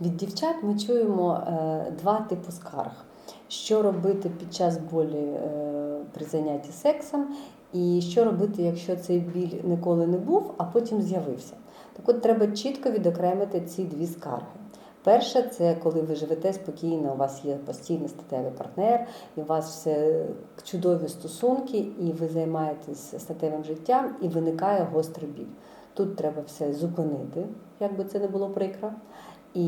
Від дівчат ми чуємо е, два типи скарг: що робити під час болі е, при занятті сексом, і що робити, якщо цей біль ніколи не був, а потім з'явився. Так от треба чітко відокремити ці дві скарги. Перше, це коли ви живете спокійно, у вас є постійний статевий партнер, і у вас все чудові стосунки, і ви займаєтесь статевим життям, і виникає гострий біль. Тут треба все зупинити, як би це не було прикро, і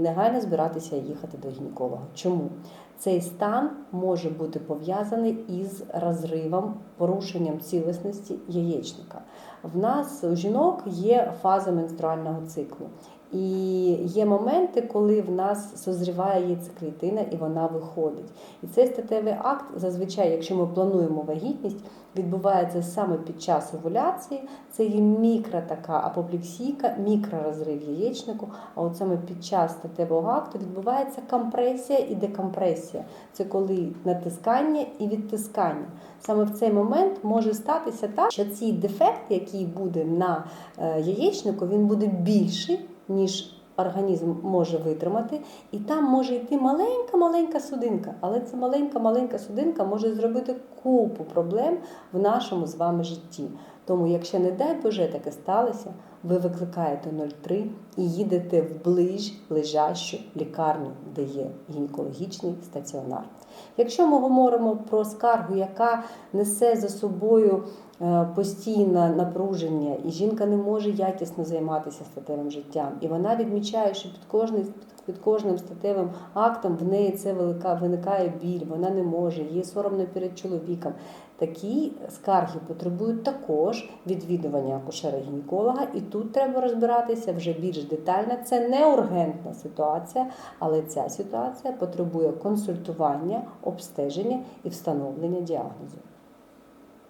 негайно збиратися їхати до гінеколога. Чому? Цей стан може бути пов'язаний із розривом, порушенням цілісності яєчника. В нас у жінок є фаза менструального циклу. І є моменти, коли в нас созріває яйцеклітина і вона виходить. І цей статевий акт зазвичай, якщо ми плануємо вагітність, відбувається саме під час овуляції. Це є мікро така апоплексійка, мікророзрив яєчнику. А от саме під час статевого акту відбувається компресія і декомпресія. Це коли натискання і відтискання. Саме в цей момент може статися так, що цей дефект, який буде на е, яєчнику, він буде більший ніж організм може витримати, і там може йти маленька-маленька судинка. Але ця маленька-маленька судинка може зробити купу проблем в нашому з вами житті. Тому, якщо не дай Боже таке сталося, ви викликаєте 03 і їдете в ближ лежащу лікарню, де є гінекологічний стаціонар. Якщо ми говоримо про скаргу, яка несе за собою е, постійне напруження, і жінка не може якісно займатися статевим життям, і вона відмічає, що під кожним під кожним статевим актом в неї це велика виникає біль, вона не може, їй соромно перед чоловіком. Такі скарги потребують також відвідування акушера-гінеколога, і тут треба розбиратися вже більш детально. Це не ургентна ситуація, але ця ситуація потребує консультування, обстеження і встановлення діагнозу.